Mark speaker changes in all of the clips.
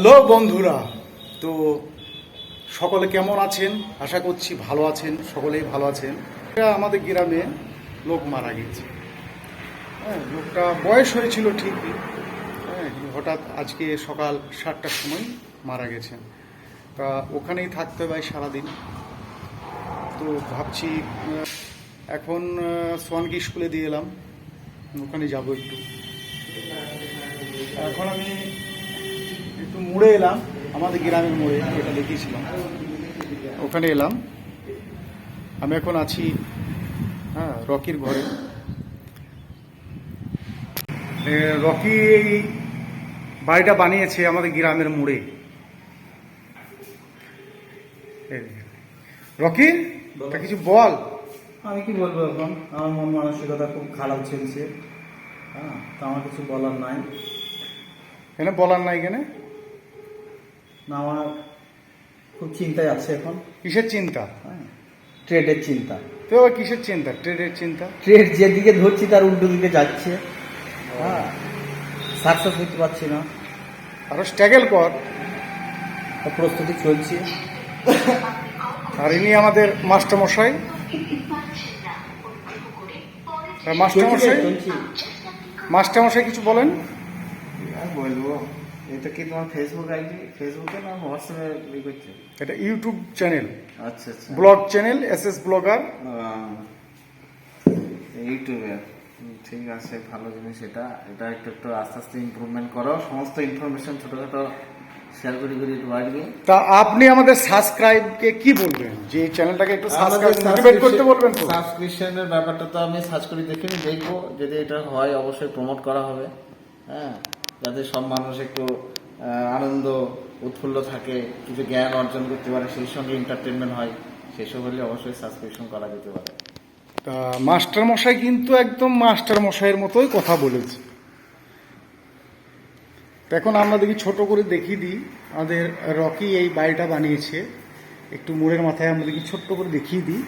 Speaker 1: Hello বন্ধুরা, তো সকলে কেমন আছেন? আশা করছি ভালো আছেন, সকলেই ভালো আছেন। আমাদের গ্রামে লোক মারা গেছে হ্যাঁ লোকটা বয়স হয়েছিল ঠিকই। হ্যাঁ হঠাৎ আজকে সকাল সাতটার সময় মারা গেছেন। তা ওখানেই থাকতে হবে সারাদিন। তো ভাবছি এখন সোয়ানকি স্কুলে দিয়ে এলাম। ওখানে যাব একটু। এখন আমি একটু মুড়ে এলাম আমাদের গ্রামের মোড়ে এটা দেখিয়েছিলাম। ওখানে এলাম। আমি এখন আছি হ্যাঁ রকির ঘরে। রকি এই বাড়িটা বানিয়েছে আমাদের গ্রামের মোড়ে। রকি তা কিছু বল?
Speaker 2: আমি কি বলব এখন? আমার মন মানসিকতা খুব খারাপ চলছে। হ্যাঁ তো আমার কিছু বলার নাই।
Speaker 1: এখানে বলার নাই এখানে?
Speaker 2: আমার খুব চিন্তায় আছে এখন।
Speaker 1: কিসের চিন্তা?
Speaker 2: হ্যাঁ। ট্রেডের চিন্তা।
Speaker 1: তো আবার কিসের চিন্তা? ট্রেডের চিন্তা?
Speaker 2: ট্রেড যেদিকে ধরছি তার উল্টো দিকে যাচ্ছে। হ্যাঁ। সাকসেস হতে পারছি না।
Speaker 1: আরও স্ট্যাগেল কর।
Speaker 2: প্রস্তুতি চলছে।
Speaker 1: আর ইনি আমাদের মাস্টারমশাই। তা মাস্টারমশাই? মাস্টারমশাই কিছু বলেন?
Speaker 2: আর বলব। এটা কি তোমার ফেসবুক আইডি ফেসবুকে না হোয়াটসঅ্যাপে ই করছে
Speaker 1: এটা ইউটিউব চ্যানেল
Speaker 2: আচ্ছা আচ্ছা।
Speaker 1: Blog channel S S blogger
Speaker 2: ইউটিউবে ঠিক আছে ভালো জিনিস এটা। এটা একটু একটু আস্তে আস্তে ইমপ্রুভমেন্ট করো। সমস্ত ইনফরমেশন ছোটখাটো শেয়ার করে করে একটু বাড়বে।
Speaker 1: তা আপনি আমাদের সাবস্ক্রাইবকে কি বলবেন? যে চ্যানেলটাকে একটু সাবস্ক্রাইব মোটিভেট করতে বলবেন তো?
Speaker 2: সাবস্ক্রিপশনের ব্যাপারটা তো আমি সার্চ করে দেখিনি দেখব। যদি এটা হয় অবশ্যই প্রমোট করা হবে। হ্যাঁ। যাতে সব মানুষ একটু আনন্দ, উৎফুল্ল থাকে, কিছু জ্ঞান অর্জন করতে পারে, সেই সঙ্গে এন্টারটেনমেন্ট হয়, সেসব হলে অবশ্যই সাবস্ক্রিপশন করা যেতে পারে।
Speaker 1: তা মাস্টারমশাই কিন্তু একদম মাস্টারমশাইয়ের মতোই কথা বলেছে। এখন আমরা দেখি, ছোট করে দেখিয়ে দিই, আমাদের রকি এই বাড়িটা বানিয়েছে। একটু মোড়ের মাথায় আমরা দেখি, ছোট্ট করে দেখিয়ে দিই।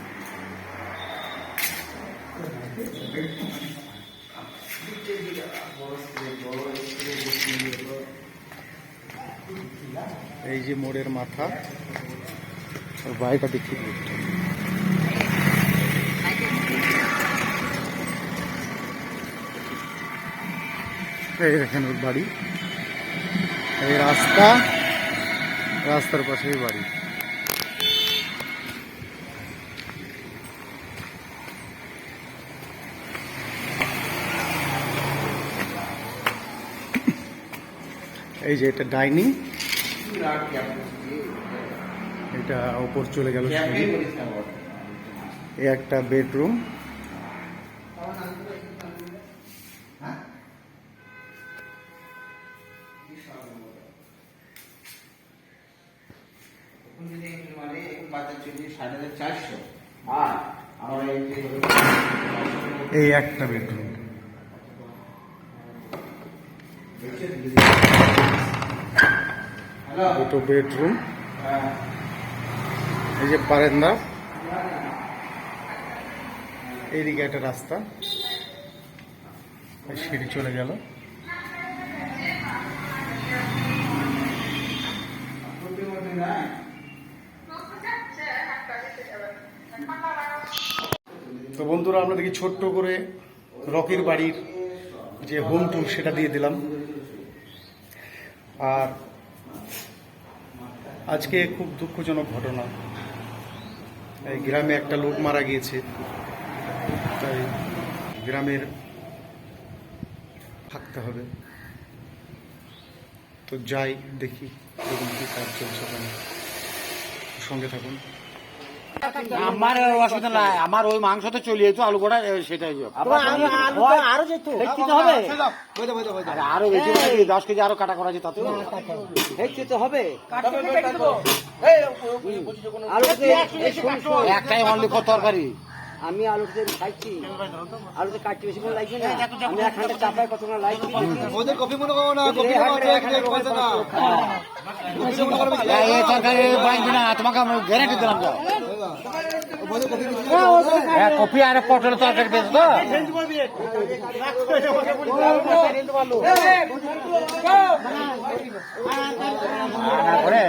Speaker 1: এই যে মোড়ের মাথা। আর দিই একটু। এই দেখেন ওর বাড়ি। এই রাস্তা, রাস্তার পাশেই বাড়ি। এই যে এটা ডাইনিং। এটা ওপর চলে গেল এই একটা বেডরুম। এই একটা বেডরুম। দুটো বেডরুম এই যে বারান্দা, এইদিকে একটা রাস্তা সিঁড়ি চলে গেল। তো বন্ধুরা, আমরা দেখি ছোট্ট করে রকির বাড়ির যে হোম টুর সেটা দিয়ে দিলাম। আর আজকে খুব দুঃখজনক ঘটনা। এই গ্রামে একটা লোক মারা গিয়েছে। তাই গ্রামের থাকতে হবে। তো যাই, দেখি কাজ চলছে সঙ্গে থাকুন।
Speaker 3: আমার অসুবিধা নাই আমার ওই মাংস তো চলে যেত আলু গোটা সেটাই যে।
Speaker 4: আরও যেত
Speaker 3: হবে আরও বেশি দশ কেজি আরও কাটা করা যেত
Speaker 4: তো হবে
Speaker 3: একটাই অনলি কত তরকারি
Speaker 4: আমি আলুতে খাইছি আলুতে কাটতে বেশি করে লাগবে না। আমি এক ঘণ্টা চাপায় কত করে লাগবে
Speaker 2: ওদের কপি মনে করো না
Speaker 4: মনে না।
Speaker 3: এই তরকারি বাঁচবি না তোমাকে আমি গ্যারান্টি দিলাম তো। হ্যাঁ, কপি আর পটল তরকারি পেয়েছ তো। করে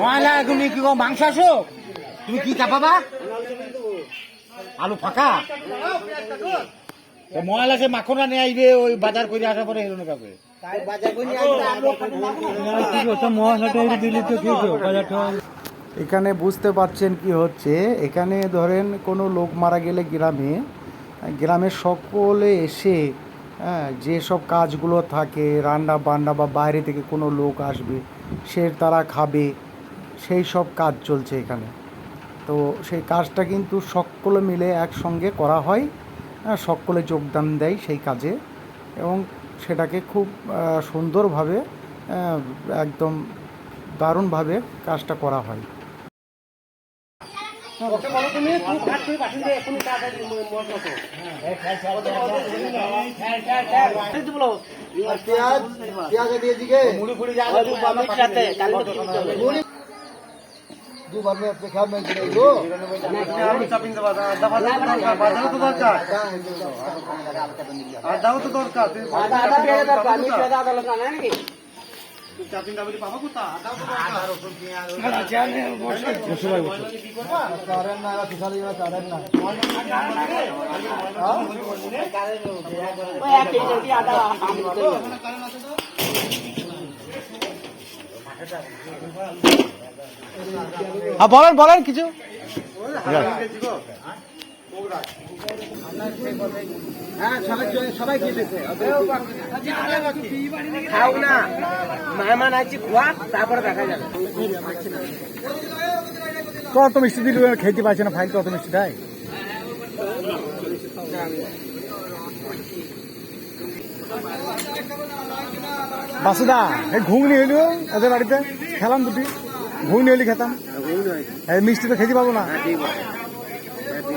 Speaker 3: ময়লা, তুমি কি মাংস আসো তুমি কি চাপাবা? আলু ফাঁকা? ময়লা সে মাখনা নিয়ে আইবে, ওই বাজার করে আসার পরে এরকম কাপে
Speaker 1: এখানে বুঝতে পারছেন কি হচ্ছে, এখানে ধরেন কোনো লোক মারা গেলে গ্রামে, গ্রামের সকলে এসে হ্যাঁ যেসব কাজগুলো থাকে রান্না বান্না বা বাইরে থেকে কোনো লোক আসবে সে তারা খাবে সেই সব কাজ চলছে এখানে। তো সেই কাজটা কিন্তু সকলে মিলে একসঙ্গে করা হয় হ্যাঁ, সকলে যোগদান দেয় সেই কাজে এবং সেটাকে খুব সুন্দরভাবে একদম দারুণভাবে কাজটা করা হয়।
Speaker 4: আদা আদা পেঁয়াজ দরকার আমি পেঁয়াজ আদা লোক না নাকি ওই এক কেজি দিয়ে আদা আমি তো
Speaker 1: হ্যাঁ বলেন বলেন কিছু। কত মিষ্টি দিল খেতে পারছে না ফাইল কত মিষ্টি দেয় বাসুদা এই ঘুগনি হইল ওদের বাড়িতে খেলাম দুটি ঘুগনি হইলে খেতাম মিষ্টি তো খেতে পাবো না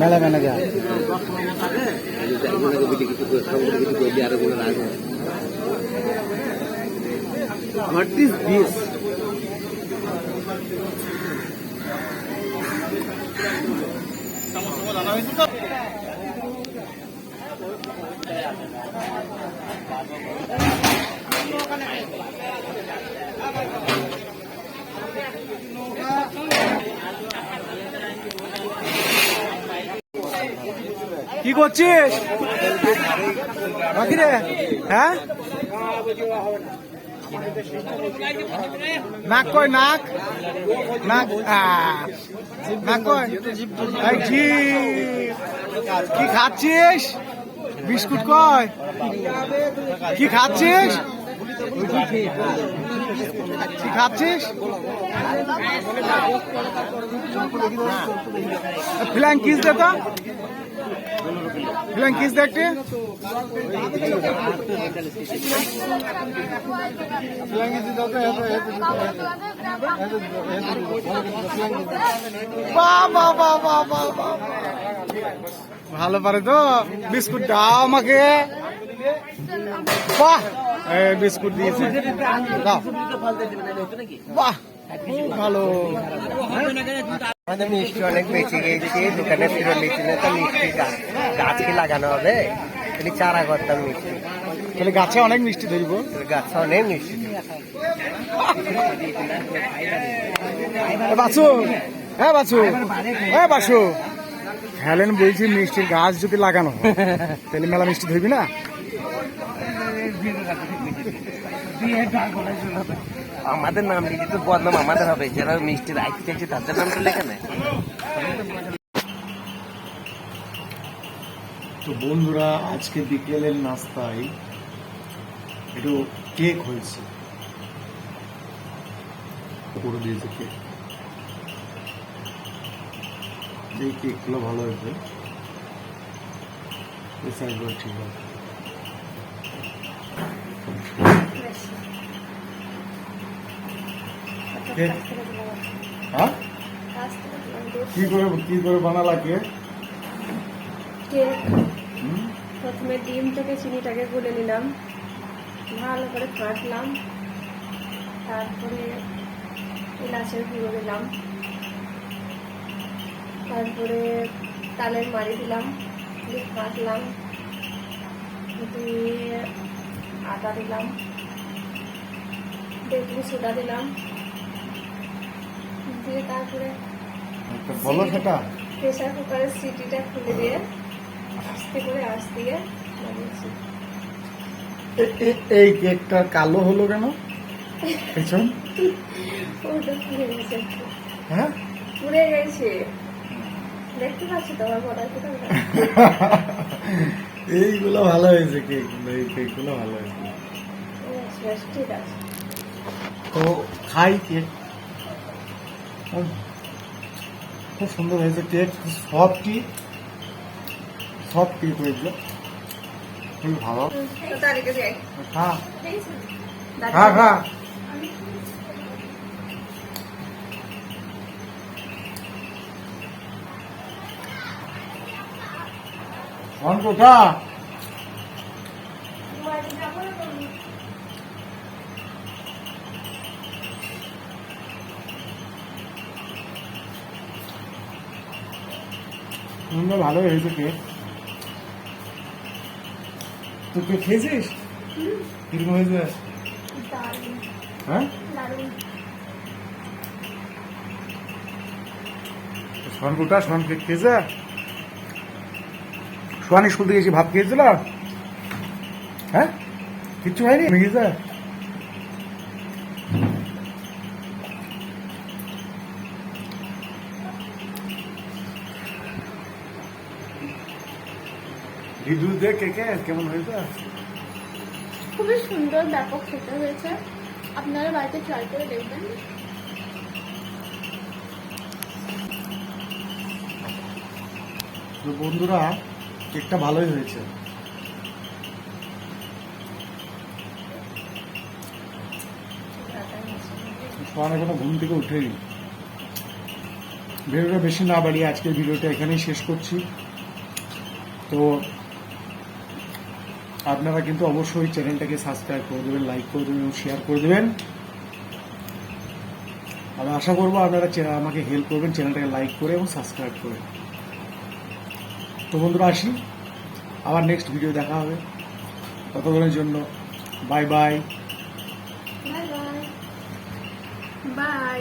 Speaker 1: মেলা মেলা যায়
Speaker 4: হোয়াট ইজ দিস
Speaker 1: কি করছিস? রে হ্যাঁ? নাক কই, নাক? নাক নাক জিভ। কি খাচ্ছিস? বিস্কুট কই? কি খাচ্ছিস? কি খাচ্ছিস? ফ্ল্যাং কিস দে তো। ফ্ল্যাং কিস দে একটু বাহ বাহ বাহ বাহ বাহ বাহ। ভালো পারে তো, বিস্কুট দাও আমাকে। বাহ বিস্কুট দিয়েছে। দাও। বাহ ভালো।
Speaker 4: আমাদের মিষ্টি অনেক বেঁচে গিয়েছে দোকানে ফেরত তো মিষ্টি গাছ গাছ কি লাগানো হবে। খালি চারা করতাম মিষ্টি।
Speaker 1: তাহলে গাছে অনেক মিষ্টি ধরব।
Speaker 4: গাছ অনেক মিষ্টি।
Speaker 1: বাসু হ্যাঁ বাসু হ্যাঁ বাসু হ্যালেন বলছি মিষ্টির গাছ যদি লাগানো তাহলে মেলা মিষ্টি ধরবি না?
Speaker 4: আমাদের নাম লিখে তো বদনাম আমাদের হবে। যারা মিষ্টি রাখতে চাইছে তাদের নাম তো লেখা
Speaker 1: তো বন্ধুরা আজকে বিকেলের নাস্তায় একটু কেক হয়েছে। করে দিয়েছে কেক এই কেকগুলো ভালো হয়েছে। সাইজগুলো ঠিক আছে। হ্যাঁ? কি করে কি করে বানালা কেক
Speaker 5: কেক প্রথমে ডিমটাকে চিনিটাকে গুলে নিলাম। ভালো করে ফাটলাম তারপরে এলাচের গুঁড়ো দিলাম। তারপরে তালের মারি দিলাম। দিয়ে ফাটলাম দিয়ে আদা দিলাম। বেকিং সোডা দিলাম। দিয়ে তারপরে
Speaker 1: বলো সেটা।
Speaker 5: প্রেসার কুকারের সিটিটা খুলে দিয়ে আস্তে করে দিয়ে
Speaker 1: এই কেকটা কালো হলো কেন? পেছন?
Speaker 5: ওটা পুড়ে গেছে।
Speaker 1: হ্যাঁ?
Speaker 5: পুড়ে গেছে। দেখতে পাচ্ছি তো আমার বলার
Speaker 1: এইগুলো ভালো হয়েছে কেকগুলো এই কেকগুলো ভালো হয়েছে।
Speaker 5: ঠিক আছে।
Speaker 1: তো খাই কেক। খুব সুন্দর হয়েছে কেক সফটি সফট কেক হয়েছে। খুবই ভালো?
Speaker 5: ঠিক
Speaker 1: খা অঙ্কটা সুন্দর ভালো হয়েছে কেক তুই কেক খেয়েছিস? কীরকম হয়েছে? হ্যাঁ?
Speaker 5: দারুণ
Speaker 1: সোহানকুটা খেয়েছে? সোহান স্কুল থেকে এসে ভাত খেয়েছিল? হ্যাঁ? কিচ্ছু হয়নি ভেঙেছে রিভিউ দে কেকে কেমন হয়েছে?
Speaker 5: খুবই সুন্দর ব্যাপক খেতে হয়েছে। আপনারা বাড়িতে ট্রাই করে দেখবেন।
Speaker 1: তো বন্ধুরা কেকটা ভালোই হয়েছে। সোহান এখনও ঘুম থেকে উঠেনি। ভিডিওটা বেশি না বাড়িয়ে আজকের ভিডিওটা এখানেই শেষ করছি। তো আপনারা কিন্তু অবশ্যই চ্যানেলটাকে সাবস্ক্রাইব করে দেবেন লাইক করে দেবেন এবং শেয়ার করে দেবেন। আমি আশা করব আপনারা আমাকে হেল্প করবেন, চ্যানেলটাকে লাইক করে এবং সাবস্ক্রাইব করে। তো বন্ধুরা, আসি। আবার নেক্সট ভিডিও দেখা হবে। ততক্ষণের জন্য
Speaker 5: বাই বাই বাই